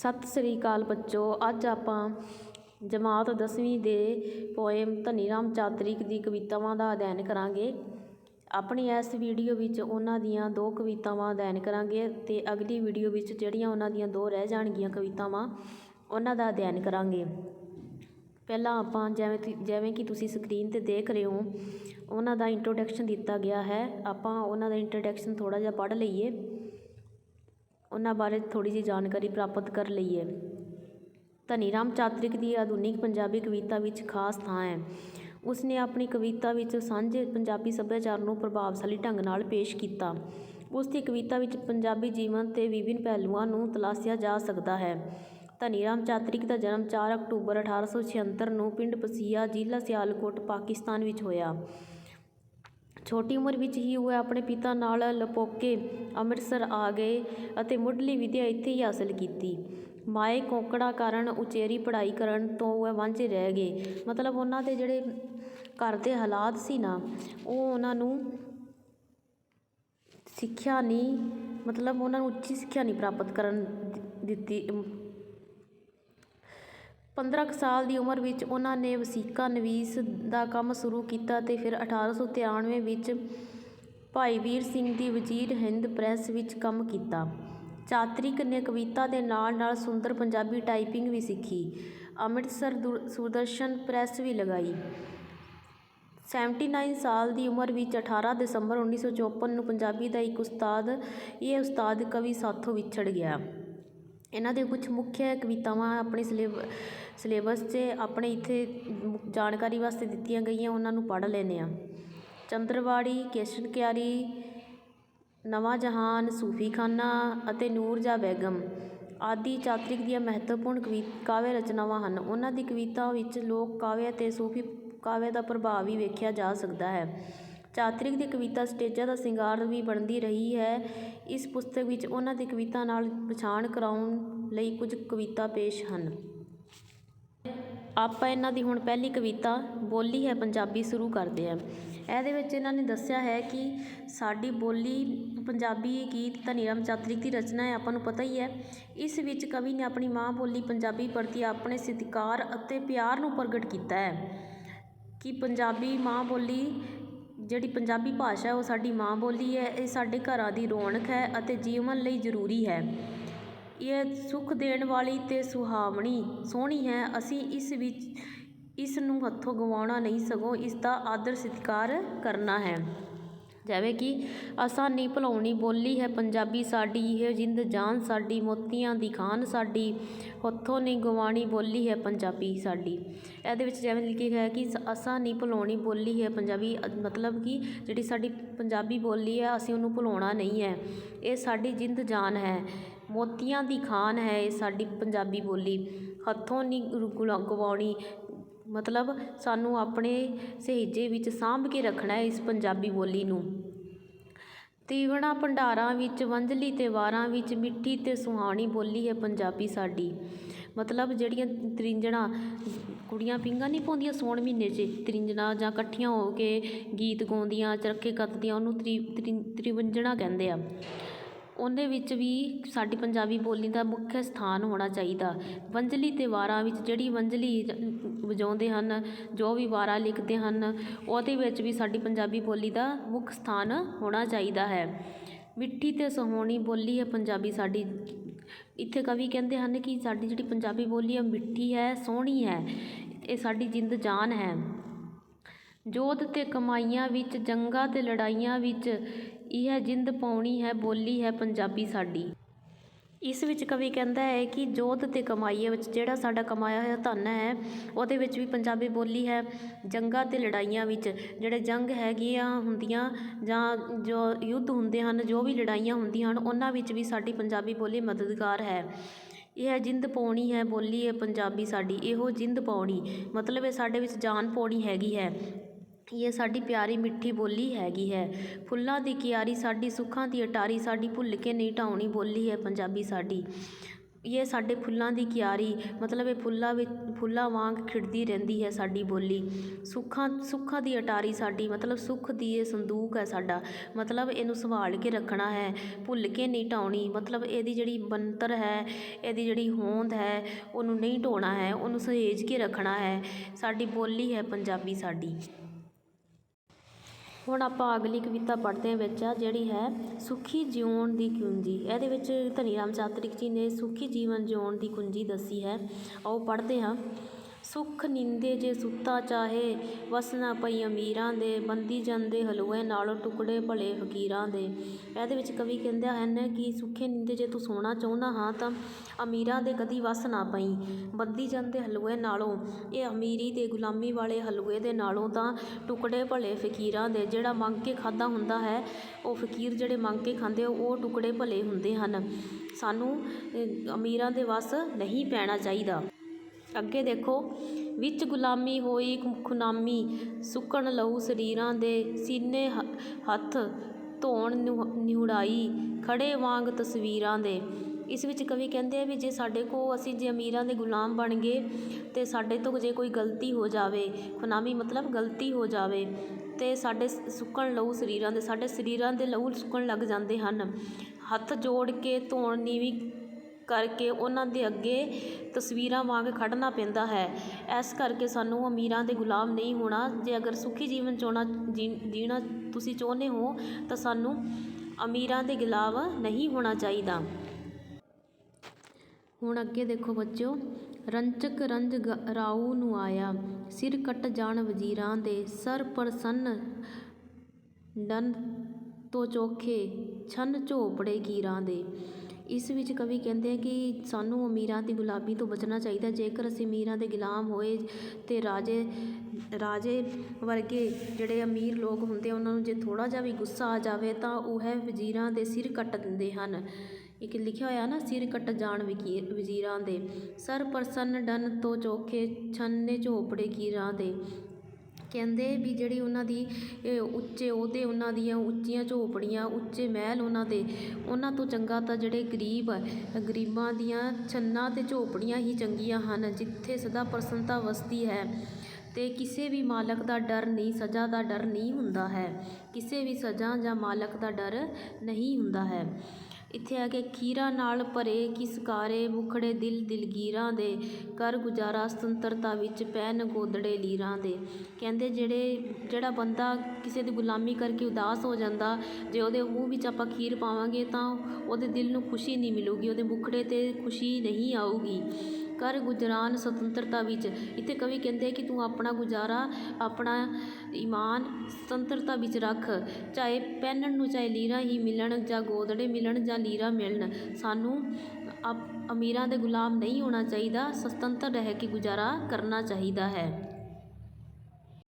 ਸਤਿ ਸ੍ਰੀ ਅਕਾਲ ਬੱਚੋ, ਅੱਜ ਆਪਾਂ ਜਮਾਤ ਦਸਵੀਂ ਦੇ ਪੋਇਮ ਧਨੀ ਰਾਮ ਚਾਤ੍ਰਿਕ ਦੀ ਕਵਿਤਾਵਾਂ ਦਾ ਅਧਿਐਨ ਕਰਾਂਗੇ। ਆਪਣੀ ਇਸ ਵੀਡੀਓ ਵਿੱਚ ਉਹਨਾਂ ਦੀਆਂ ਦੋ ਕਵਿਤਾਵਾਂ ਅਧਿਐਨ ਕਰਾਂਗੇ ਤੇ ਅਗਲੀ ਵੀਡੀਓ ਵਿੱਚ ਜਿਹੜੀਆਂ ਉਹਨਾਂ ਦੀਆਂ ਦੋ ਰਹਿ ਜਾਣਗੀਆਂ ਕਵਿਤਾਵਾਂ, ਉਹਨਾਂ ਦਾ ਅਧਿਐਨ ਕਰਾਂਗੇ। ਪਹਿਲਾਂ ਆਪਾਂ ਜਿਵੇਂ ਜਿਵੇਂ ਕਿ ਤੁਸੀਂ ਸਕਰੀਨ ਤੇ ਦੇਖ ਰਹੇ ਹੋ, ਉਹਨਾਂ ਦਾ ਇੰਟਰੋਡਕਸ਼ਨ ਦਿੱਤਾ ਗਿਆ ਹੈ। ਆਪਾਂ ਉਹਨਾਂ ਦਾ ਇੰਟਰੋਡਕਸ਼ਨ ਥੋੜਾ ਜਿਹਾ ਪੜ੍ਹ ਲਈਏ। ਉਹਨਾਂ ਬਾਰੇ ਥੋੜ੍ਹੀ ਜਿਹੀ ਜਾਣਕਾਰੀ ਪ੍ਰਾਪਤ ਕਰ ਲਈਏ ਧਨੀ ਰਾਮ ਚਾਤ੍ਰਿਕ ਦੀ ਆਧੁਨਿਕ ਪੰਜਾਬੀ ਕਵਿਤਾ ਵਿੱਚ ਖਾਸ ਥਾਂ ਹੈ। ਉਸ ਨੇ ਆਪਣੀ ਕਵਿਤਾ ਵਿੱਚ ਸਾਂਝੇ ਪੰਜਾਬੀ ਸੱਭਿਆਚਾਰ ਨੂੰ ਪ੍ਰਭਾਵਸ਼ਾਲੀ ਢੰਗ ਨਾਲ ਪੇਸ਼ ਕੀਤਾ। ਉਸ ਦੀ ਕਵਿਤਾ ਵਿੱਚ ਪੰਜਾਬੀ ਜੀਵਨ ਤੇ ਵਿਭਿੰਨ ਪਹਿਲੂਆਂ ਨੂੰ ਤਲਾਸ਼ਿਆ ਜਾ ਸਕਦਾ ਹੈ। ਧਨੀ ਰਾਮ ਚਾਤ੍ਰਿਕ ਦਾ ਜਨਮ ਚਾਰ ਅਕਤੂਬਰ 1876 ਨੂੰ ਪਿੰਡ ਪਸੀਆ ਜ਼ਿਲ੍ਹਾ ਸਿਆਲਕੋਟ, ਪਾਕਿਸਤਾਨ ਵਿੱਚ ਹੋਇਆ। ਛੋਟੀ ਉਮਰ ਵਿੱਚ ਹੀ ਉਹ ਆਪਣੇ ਪਿਤਾ ਨਾਲ ਲਪੋਕੇ ਅੰਮ੍ਰਿਤਸਰ ਆ ਗਏ ਅਤੇ ਮੁੱਢਲੀ ਵਿੱਦਿਆ ਇੱਥੇ ਹੀ ਹਾਸਲ ਕੀਤੀ। ਮਾਏ ਕੋਕੜਾ ਕਾਰਨ ਉਚੇਰੀ ਪੜ੍ਹਾਈ ਕਰਨ ਤੋਂ ਉਹ ਵਾਂਝੇ ਰਹਿ ਗਏ। ਮਤਲਬ ਉਹਨਾਂ ਦੇ ਜਿਹੜੇ ਘਰ ਦੇ ਹਾਲਾਤ ਸੀ ਨਾ, ਉਹ ਉਹਨਾਂ ਨੂੰ ਸਿੱਖਿਆ ਨਹੀਂ, ਮਤਲਬ ਉਹਨਾਂ ਨੂੰ ਉੱਚੀ ਸਿੱਖਿਆ ਨਹੀਂ ਪ੍ਰਾਪਤ ਕਰਨ ਦਿੱਤੀ 15 ਕੁ ਸਾਲ ਦੀ ਉਮਰ ਵਿੱਚ ਉਹਨਾਂ ਨੇ ਵਸੀਕਾ ਨਵੀਸ ਦਾ ਕੰਮ ਸ਼ੁਰੂ ਕੀਤਾ ਅਤੇ ਫਿਰ 1893 ਵਿੱਚ ਭਾਈ ਵੀਰ ਸਿੰਘ ਦੀ ਵਜ਼ੀਰ ਹਿੰਦ ਪ੍ਰੈਸ ਵਿੱਚ ਕੰਮ ਕੀਤਾ। ਚਾਤ੍ਰਿਕ ਨੇ ਕਵਿਤਾ ਦੇ ਨਾਲ ਨਾਲ ਸੁੰਦਰ ਪੰਜਾਬੀ ਟਾਈਪਿੰਗ ਵੀ ਸਿੱਖੀ। ਅੰਮ੍ਰਿਤਸਰ ਦੁਰ ਸੁਦਰਸ਼ਨ ਪ੍ਰੈਸ ਵੀ ਲਗਾਈ। 79 ਸਾਲ ਦੀ ਉਮਰ ਵਿੱਚ 18 ਦਸੰਬਰ 1954 ਨੂੰ ਪੰਜਾਬੀ ਦਾ ਇੱਕ ਉਸਤਾਦ, ਇਹ ਉਸਤਾਦ ਕਵੀ ਸਾਥੋਂ ਵਿਛੜ ਗਿਆ। ਇਹਨਾਂ ਦੇ ਕੁਛ ਮੁੱਖ ਕਵਿਤਾਵਾਂ ਆਪਣੇ ਸਿਲੇਬ, ਸਿਲੇਬਸ 'ਚ ਆਪਣੇ ਇੱਥੇ ਜਾਣਕਾਰੀ ਵਾਸਤੇ ਦਿੱਤੀਆਂ ਗਈਆਂ, ਉਹਨਾਂ ਨੂੰ ਪੜ੍ਹ ਲੈਂਦੇ ਹਾਂ। ਚੰਦਰਵਾੜੀ, ਕੇਸ਼ਨ ਕਿਆਰੀ, ਨਵਾਂ ਜਹਾਨ ਸੂਫ਼ੀ ਖਾਨਾ ਅਤੇ ਨੂਰ ਜਾਂ ਬੇਗਮ ਆਦਿ ਚਾਤ੍ਰਿਕ ਦੀਆਂ ਮਹੱਤਵਪੂਰਨ ਕਵੀ, ਕਾਵਿ ਰਚਨਾਵਾਂ ਹਨ। ਉਹਨਾਂ ਦੀ ਕਵਿਤਾ ਵਿੱਚ ਲੋਕ ਕਾਵਿ ਅਤੇ ਸੂਫੀ ਕਾਵਿ ਦਾ ਪ੍ਰਭਾਵ ਵੀ ਵੇਖਿਆ ਜਾ ਸਕਦਾ ਹੈ। ਚਾਤ੍ਰਿਕ ਦੀ ਕਵਿਤਾ ਸਟੇਜਾਂ ਦਾ ਸ਼ਿੰਗਾਰ ਵੀ ਬਣਦੀ ਰਹੀ ਹੈ। ਇਸ ਪੁਸਤਕ ਵਿੱਚ ਉਹਨਾਂ ਦੀ ਕਵਿਤਾ ਨਾਲ ਪਛਾਣ ਕਰਾਉਣ ਲਈ ਕੁਝ ਕਵਿਤਾ ਪੇਸ਼ ਹਨ। ਆਪਾਂ ਇਹਨਾਂ ਦੀ ਹੁਣ ਪਹਿਲੀ ਕਵਿਤਾ, ਬੋਲੀ ਹੈ ਪੰਜਾਬੀ, ਸ਼ੁਰੂ ਕਰਦੇ ਹਾਂ। ਇਹਦੇ ਵਿੱਚ ਇਹਨਾਂ ਨੇ ਦੱਸਿਆ ਹੈ ਕਿ ਸਾਡੀ ਬੋਲੀ, ਪੰਜਾਬੀ ਗੀਤ ਧਨੀ ਰਾਮ ਚਾਤ੍ਰਿਕ ਦੀ ਰਚਨਾ ਹੈ, ਆਪਾਂ ਨੂੰ ਪਤਾ ਹੀ ਹੈ। ਇਸ ਵਿੱਚ ਕਵੀ ਨੇ ਆਪਣੀ ਮਾਂ ਬੋਲੀ ਪੰਜਾਬੀ ਪ੍ਰਤੀ ਆਪਣੇ ਸਤਿਕਾਰ ਅਤੇ ਪਿਆਰ ਨੂੰ ਪ੍ਰਗਟ ਕੀਤਾ ਹੈ ਕਿ ਪੰਜਾਬੀ ਮਾਂ ਬੋਲੀ ਜਿਹੜੀ ਪੰਜਾਬੀ ਭਾਸ਼ਾ ਉਹ ਸਾਡੀ ਮਾਂ ਬੋਲੀ ਹੈ, ਇਹ ਸਾਡੇ ਘਰਾਂ ਦੀ ਰੌਣਕ ਹੈ ਅਤੇ ਜੀਵਨ ਲਈ ਜ਼ਰੂਰੀ ਹੈ। ਇਹ ਸੁੱਖ ਦੇਣ ਵਾਲੀ ਅਤੇ ਸੁਹਾਵਣੀ ਸੋਹਣੀ ਹੈ। ਅਸੀਂ ਇਸ ਵਿੱਚ, ਇਸ ਨੂੰ ਹੱਥੋਂ ਗਵਾਉਣਾ ਨਹੀਂ ਸਗੋਂ ਇਸ ਦਾ ਆਦਰ ਸਤਿਕਾਰ ਕਰਨਾ ਹੈ। ਜਿਵੇਂ ਕਿ ਆਸਾਨੀ ਨਹੀਂ ਭੁਲਾਉਣੀ ਬੋਲੀ ਹੈ ਪੰਜਾਬੀ, ਸਾਡੀ ਇਹ ਜਿੰਦ ਜਾਨ, ਸਾਡੀ ਮੋਤੀਆਂ ਦੀ ਖਾਨ, ਸਾਡੀ ਹੱਥੋਂ ਨਹੀਂ ਗਵਾਉਣੀ ਬੋਲੀ ਹੈ ਪੰਜਾਬੀ ਸਾਡੀ। ਇਹਦੇ ਵਿੱਚ ਜਿਵੇਂ ਲਿਖਿਆ ਹੈ ਕਿ ਅਸਾਂ ਨਹੀਂ ਭੁਲਾਉਣੀ ਬੋਲੀ ਹੈ ਪੰਜਾਬੀ ਮਤਲਬ ਕਿ ਜਿਹੜੀ ਸਾਡੀ ਪੰਜਾਬੀ ਬੋਲੀ ਹੈ, ਅਸੀਂ ਉਹਨੂੰ ਭੁਲਾਉਣਾ ਨਹੀਂ ਹੈ। ਇਹ ਸਾਡੀ ਜਿੰਦ ਜਾਨ ਹੈ। ਮੋਤੀਆਂ ਦੀ ਖਾਨ ਹੈ ਇਹ ਸਾਡੀ ਪੰਜਾਬੀ ਬੋਲੀ। ਹੱਥੋਂ ਨਹੀਂ ਗਵਾਉਣੀ ਮਤਲਬ ਸਾਨੂੰ ਆਪਣੇ ਸਹਿਜੇ ਵਿੱਚ ਸਾਂਭ ਕੇ ਰੱਖਣਾ ਹੈ ਇਸ ਪੰਜਾਬੀ ਬੋਲੀ ਨੂੰ। ਤੀਵਣਾ ਭੰਡਾਰਾਂ ਵਿੱਚ, ਵੰਝਲੀ ਅਤੇ ਵਾਰਾਂ ਵਿੱਚ, ਮਿੱਠੀ ਅਤੇ ਸੁਹਾਣੀ ਬੋਲੀ ਹੈ ਪੰਜਾਬੀ ਸਾਡੀ। ਮਤਲਬ ਜਿਹੜੀਆਂ ਤ੍ਰਿੰਜਣਾ, ਕੁੜੀਆਂ ਪਿੰਗਾਂ ਨਹੀਂ ਪਾਉਂਦੀਆਂ ਸੌਣ ਮਹੀਨੇ 'ਚ, ਤ੍ਰਿੰਜਣਾ ਜਾਂ ਇਕੱਠੀਆਂ ਹੋ ਕੇ ਗੀਤ ਗਾਉਂਦੀਆਂ, ਚਰਖੇ ਕੱਤਦੀਆਂ, ਉਹਨੂੰ ਤ੍ਰਿ, ਤ੍ਰਿਵੰਜਣਾ ਕਹਿੰਦੇ ਆ। ਉਹਦੇ ਵਿੱਚ ਵੀ ਸਾਡੀ ਪੰਜਾਬੀ ਬੋਲੀ ਦਾ ਮੁੱਖ ਸਥਾਨ ਹੋਣਾ ਚਾਹੀਦਾ। ਵੰਜਲੀ ਅਤੇ ਵਾਰਾਂ ਵਿੱਚ ਜਿਹੜੀ ਵੰਜਲੀ ਵਜਾਉਂਦੇ ਹਨ, ਜੋ ਵੀ ਵਾਰਾਂ ਲਿਖਦੇ ਹਨ, ਉਹਦੇ ਵਿੱਚ ਵੀ ਸਾਡੀ ਪੰਜਾਬੀ ਬੋਲੀ ਦਾ ਮੁੱਖ ਸਥਾਨ ਹੋਣਾ ਚਾਹੀਦਾ ਹੈ। ਮਿੱਠੀ ਅਤੇ ਸੋਹਣੀ ਬੋਲੀ ਹੈ ਪੰਜਾਬੀ ਸਾਡੀ। ਇੱਥੇ ਕਵੀ ਕਹਿੰਦੇ ਹਨ ਕਿ ਸਾਡੀ ਜਿਹੜੀ ਪੰਜਾਬੀ ਬੋਲੀ ਹੈ ਮਿੱਠੀ ਹੈ, ਸੋਹਣੀ ਹੈ, ਇਹ ਸਾਡੀ ਜਿੰਦ ਜਾਨ ਹੈ। ਜੋਤ ਅਤੇ ਕਮਾਈਆਂ ਵਿੱਚ, ਜੰਗਾਂ ਅਤੇ ਲੜਾਈਆਂ ਵਿੱਚ ਇਹ ਜਿੰਦ ਪਾਉਣੀ ਹੈ, ਬੋਲੀ ਹੈ ਪੰਜਾਬੀ ਸਾਡੀ। ਇਸ ਵਿੱਚ ਕਵੀ ਕਹਿੰਦਾ ਹੈ ਕਿ ਜੋਤ ਤੇ ਕਮਾਈਏ ਵਿੱਚ ਜਿਹੜਾ ਸਾਡਾ ਕਮਾਇਆ ਹੋਇਆ ਧਨ ਹੈ, ਉਹਦੇ ਵਿੱਚ ਵੀ ਪੰਜਾਬੀ ਬੋਲੀ ਹੈ। ਜੰਗਾਂ ਤੇ ਲੜਾਈਆਂ ਵਿੱਚ ਜਿਹੜੇ ਜੰਗ ਹੈਗੀਆਂ ਹੁੰਦੀਆਂ ਜਾਂ ਜੋ ਯੁੱਧ ਹੁੰਦੇ ਹਨ, ਜੋ ਵੀ ਲੜਾਈਆਂ ਹੁੰਦੀਆਂ ਹਨ, ਉਹਨਾਂ ਵਿੱਚ ਵੀ ਸਾਡੀ ਪੰਜਾਬੀ ਬੋਲੀ ਮਦਦਗਾਰ ਹੈ। ਇਹ ਜਿੰਦ ਪਾਉਣੀ ਹੈ, ਬੋਲੀ ਹੈ ਪੰਜਾਬੀ ਸਾਡੀ। ਇਹੋ ਜਿੰਦ ਪਾਉਣੀ ਮਤਲਬ ਇਹ ਸਾਡੇ ਵਿੱਚ ਜਾਨ ਪਾਉਣੀ ਹੈਗੀ ਹੈ। ਇਹ ਸਾਡੀ ਪਿਆਰੀ ਮਿੱਠੀ ਬੋਲੀ ਹੈਗੀ ਹੈ। ਫੁੱਲਾਂ ਦੀ ਕਿਆਰੀ ਸਾਡੀ, ਸੁੱਖਾਂ ਦੀ ਅਟਾਰੀ ਸਾਡੀ, ਭੁੱਲ ਕੇ ਨਹੀਂ ਢਾਉਣੀ ਬੋਲੀ ਹੈ ਪੰਜਾਬੀ ਸਾਡੀ। ਇਹ ਸਾਡੇ ਫੁੱਲਾਂ ਦੀ ਕਿਆਰੀ, ਮਤਲਬ ਇਹ ਫੁੱਲਾਂ ਵਿੱਚ, ਫੁੱਲਾਂ ਵਾਂਗ ਖਿੜਦੀ ਰਹਿੰਦੀ ਹੈ ਸਾਡੀ ਬੋਲੀ। ਸੁੱਖਾਂ ਸੁੱਖਾਂ ਦੀ ਅਟਾਰੀ ਸਾਡੀ, ਮਤਲਬ ਸੁੱਖ ਦੀ ਇਹ ਸੰਦੂਕ ਹੈ ਸਾਡਾ। ਮਤਲਬ ਇਹਨੂੰ ਸੰਭਾਲ ਕੇ ਰੱਖਣਾ ਹੈ, ਭੁੱਲ ਕੇ ਨਹੀਂ ਢਾਉਣੀ। ਮਤਲਬ ਇਹਦੀ ਜਿਹੜੀ ਬਣਤਰ ਹੈ, ਇਹਦੀ ਜਿਹੜੀ ਹੋਂਦ ਹੈ, ਉਹਨੂੰ ਨਹੀਂ ਢੋਣਾ ਹੈ, ਉਹਨੂੰ ਸਹੇਜ ਕੇ ਰੱਖਣਾ ਹੈ। ਸਾਡੀ ਬੋਲੀ ਹੈ ਪੰਜਾਬੀ ਸਾਡੀ। ਹੁਣ ਆਪਾਂ ਅਗਲੀ ਕਵਿਤਾ ਪੜ੍ਹਦੇ ਹਾਂ ਵਿੱਚ ਆ ਜਿਹੜੀ ਹੈ, ਸੁਖੀ ਜਿਉਣ ਦੀ ਕੁੰਜੀ। ਇਹਦੇ ਵਿੱਚ ਧਨੀ ਰਾਮ ਚਾਤਰਿਕ ਜੀ ਨੇ ਸੁਖੀ ਜੀਵਨ ਜਿਉਣ ਦੀ ਕੁੰਜੀ ਦੱਸੀ ਹੈ। ਉਹ ਪੜ੍ਹਦੇ ਹਾਂ। ਸੁੱਖ ਨੀਂਦੇ ਜੇ ਸੁੱਤਾ ਚਾਹੇ, ਵਸਣਾ ਪਈ ਅਮੀਰਾਂ ਦੇ, ਬੰਦੀ ਜਾਂਦੇ ਹਲੂਏ ਨਾਲੋਂ ਟੁਕੜੇ ਭਲੇ ਫਕੀਰਾਂ ਦੇ। ਇਹਦੇ ਵਿੱਚ ਕਵੀ ਕਹਿੰਦੇ ਹਨ ਕਿ ਸੁੱਖੇ ਨੀਂਦੇ ਜੇ ਤੂੰ ਸੋਣਾ ਚਾਹੁੰਦਾ ਹਾਂ ਤਾਂ ਅਮੀਰਾਂ ਦੇ ਕਦੀ ਵਸ ਨਾ ਪਈ। ਬੰਦੀ ਜਾਂਦੇ ਹਲੂਏ ਨਾਲੋਂ, ਇਹ ਅਮੀਰੀ ਤੇ ਗੁਲਾਮੀ ਵਾਲੇ ਹਲੂਏ ਦੇ ਨਾਲੋਂ ਤਾਂ ਟੁਕੜੇ ਭਲੇ ਫਕੀਰਾਂ ਦੇ। ਜਿਹੜਾ ਮੰਗ ਕੇ ਖਾਦਾ ਹੁੰਦਾ ਹੈ, ਉਹ ਫਕੀਰ ਜਿਹੜੇ ਮੰਗ ਕੇ ਖਾਂਦੇ ਉਹ ਟੁਕੜੇ ਭਲੇ ਹੁੰਦੇ ਹਨ। ਸਾਨੂੰ ਅਮੀਰਾਂ ਦੇ ਵਸ ਨਹੀਂ ਪੈਣਾ ਚਾਹੀਦਾ। ਅੱਗੇ ਦੇਖੋ, ਵਿੱਚ ਗੁਲਾਮੀ ਹੋਈ, ਖੁਨਾਮੀ ਸੁੱਕਣ ਲਹੂ ਸਰੀਰਾਂ ਦੇ ਸੀਨੇ ਹ- ਹੱਥ ਧੋਣ ਨਿਹ- ਨਿਹੁੜਾਈ ਖੜੇ ਵਾਂਗ ਤਸਵੀਰਾਂ ਦੇ। ਇਸ ਵਿੱਚ ਕਵੀ ਕਹਿੰਦੇ ਆ ਵੀ ਜੇ ਸਾਡੇ ਕੋਲ ਅਸੀਂ ਜੇ ਅਮੀਰਾਂ ਦੇ ਗੁਲਾਮ ਬਣ ਗਏ ਤੇ ਸਾਡੇ ਤੋਂ ਜੇ ਕੋਈ ਗਲਤੀ ਹੋ ਜਾਵੇ, ਖੁਨਾਮੀ ਮਤਲਬ ਗਲਤੀ ਹੋ ਜਾਵੇ ਅਤੇ ਸਾਡੇ ਸ- ਸੁੱਕਣ ਲਹੂ ਸਰੀਰਾਂ ਦੇ, ਸਾਡੇ ਸਰੀਰਾਂ ਦੇ ਲਹੂ ਸੁੱਕਣ ਲੱਗ ਜਾਂਦੇ ਹਨ। ਹੱਥ ਜੋੜ ਕੇ ਧੋਣ ਨੀਵੀਂ ਕਰਕੇ ਉਹਨਾਂ ਦੇ ਅੱਗੇ ਤਸਵੀਰਾਂ ਵਾਂਗ ਖੜ੍ਹਨਾ ਪੈਂਦਾ ਹੈ। ਇਸ ਕਰਕੇ ਸਾਨੂੰ ਅਮੀਰਾਂ ਦੇ ਗੁਲਾਮ ਨਹੀਂ ਹੋਣਾ। ਜੇ ਅਗਰ ਸੁਖੀ ਜੀਵਨ ਚਾਹਣਾ ਜੀਣਾ ਤੁਸੀਂ ਚਾਹੁੰਦੇ ਹੋ, ਤਾਂ ਸਾਨੂੰ ਅਮੀਰਾਂ ਦੇ ਗੁਲਾਮ ਨਹੀਂ ਹੋਣਾ ਚਾਹੀਦਾ। ਹੁਣ ਅੱਗੇ ਦੇਖੋ ਬੱਚਿਓ ਰੰਚਕ ਰੰਜ ਗ- ਰਾਊ ਨੂੰ ਆਇਆ। ਸਿਰ ਕੱਟ ਜਾਣ ਵਜ਼ੀਰਾਂ ਦੇ ਸਰ ਪ੍ਰਸੰਨ ਡਨ ਤੋਂ ਚੋਖੇ ਛੰਨ ਝੋਪੜੇ ਕੀਰਾਂ ਦੇ। ਇਸ ਵਿੱਚ ਕਵੀ ਕਹਿੰਦੇ ਕਿ ਸਾਨੂੰ ਅਮੀਰਾਂ ਦੀ ਗੁਲਾਮੀ ਤੋਂ ਬਚਣਾ ਚਾਹੀਦਾ ਜੇਕਰ ਅਸੀਂ ਅਮੀਰਾਂ ਦੇ ਗੁਲਾਮ ਹੋਏ ਅਤੇ ਰਾਜੇ ਰਾਜੇ ਵਰਗੇ ਜਿਹੜੇ ਅਮੀਰ ਲੋਕ ਹੁੰਦੇ ਉਹਨਾਂ ਨੂੰ ਜੇ ਥੋੜ੍ਹਾ ਜਿਹਾ ਵੀ ਗੁੱਸਾ ਆ ਜਾਵੇ ਤਾਂ ਉਹ ਹੈ ਵਜ਼ੀਰਾਂ ਦੇ ਸਿਰ ਕੱਟ ਦਿੰਦੇ ਹਨ। ਇੱਕ ਲਿਖਿਆ ਹੋਇਆ ਨਾ, ਸਿਰ ਕੱਟ ਜਾਣ ਵਕੀਰ ਵਜ਼ੀਰਾਂ ਦੇ। ਸਰ ਪ੍ਰਸੰਨ ਡਨ ਤੋਂ ਚੋਖੇ, ਛੰਨੇ ਝੋਪੜੇ ਕੀਰਾਂ ਦੇ। ਕਹਿੰਦੇ ਵੀ ਜਿਹੜੀ ਉਹਨਾਂ ਦੀ ਉੱਚੇ ਉਹਦੇ ਉਹਨਾਂ ਦੀਆਂ ਉੱਚੀਆਂ ਝੋਪੜੀਆਂ, ਉੱਚੇ ਮਹਿਲ ਉਹਨਾਂ ਦੇ, ਉਹਨਾਂ ਤੋਂ ਚੰਗਾ ਤਾਂ ਜਿਹੜੇ ਗਰੀਬ ਹੈ ਗਰੀਬਾਂ ਦੀਆਂ ਛੰਨਾਂ ਅਤੇ ਝੋਪੜੀਆਂ ਹੀ ਚੰਗੀਆਂ ਹਨ, ਜਿੱਥੇ ਸਦਾ ਪ੍ਰਸੰਨਤਾ ਵਸਦੀ ਹੈ। ਅਤੇ ਕਿਸੇ ਵੀ ਮਾਲਕ ਦਾ ਡਰ ਨਹੀਂ, ਸਜ਼ਾ ਦਾ ਡਰ ਨਹੀਂ ਹੁੰਦਾ ਹੈ। ਕਿਸੇ ਵੀ ਸਜ਼ਾ ਜਾਂ ਮਾਲਕ ਦਾ ਡਰ ਨਹੀਂ ਹੁੰਦਾ ਹੈ। ਇੱਥੇ ਆ ਕੇ ਖੀਰਾਂ ਨਾਲ ਭਰੇ ਕਿਸਕਾਰੇ, ਮੁਖੜੇ ਦਿਲ ਦਿਲਗੀਰਾਂ ਦੇ ਕਰ ਗੁਜ਼ਾਰਾ ਸੁਤੰਤਰਤਾ ਵਿੱਚ ਪੈ ਨਗੋਦੜੇ ਲੀਰਾਂ ਦੇ। ਕਹਿੰਦੇ ਜਿਹੜੇ, ਜਿਹੜਾ ਬੰਦਾ ਕਿਸੇ ਦੀ ਗੁਲਾਮੀ ਕਰਕੇ ਉਦਾਸ ਹੋ ਜਾਂਦਾ, ਜੇ ਉਹਦੇ ਮੂੰਹ ਵਿੱਚ ਆਪਾਂ ਖੀਰ ਪਾਵਾਂਗੇ ਤਾਂ ਉਹਦੇ ਦਿਲ ਨੂੰ ਖੁਸ਼ੀ ਨਹੀਂ ਮਿਲੂਗੀ, ਉਹਦੇ ਮੁਖੜੇ ਤੇ ਖੁਸ਼ੀ ਨਹੀਂ ਆਊਗੀ। ਕਰ ਗੁਜਰਾਨ ਸੁਤੰਤਰਤਾ ਵਿੱਚ। ਇੱਥੇ ਕਵੀ ਕਹਿੰਦੇ ਕਿ ਤੂੰ ਆਪਣਾ ਗੁਜ਼ਾਰਾ, ਆਪਣਾ ਈਮਾਨ ਸੁਤੰਤਰਤਾ ਵਿੱਚ ਰੱਖ। ਚਾਹੇ ਪਹਿਨਣ ਨੂੰ ਚਾਹੇ ਲੀਰਾਂ ਹੀ ਮਿਲਣ ਜਾਂ ਗੋਦੜੇ ਮਿਲਣ ਜਾਂ ਲੀਰਾਂ ਮਿਲਣ, ਸਾਨੂੰ ਅਪ- ਅਮੀਰਾਂ ਦੇ ਗੁਲਾਮ ਨਹੀਂ ਹੋਣਾ ਚਾਹੀਦਾ। ਸੁਤੰਤਰ ਰਹਿ ਕੇ ਗੁਜ਼ਾਰਾ ਕਰਨਾ ਚਾਹੀਦਾ ਹੈ।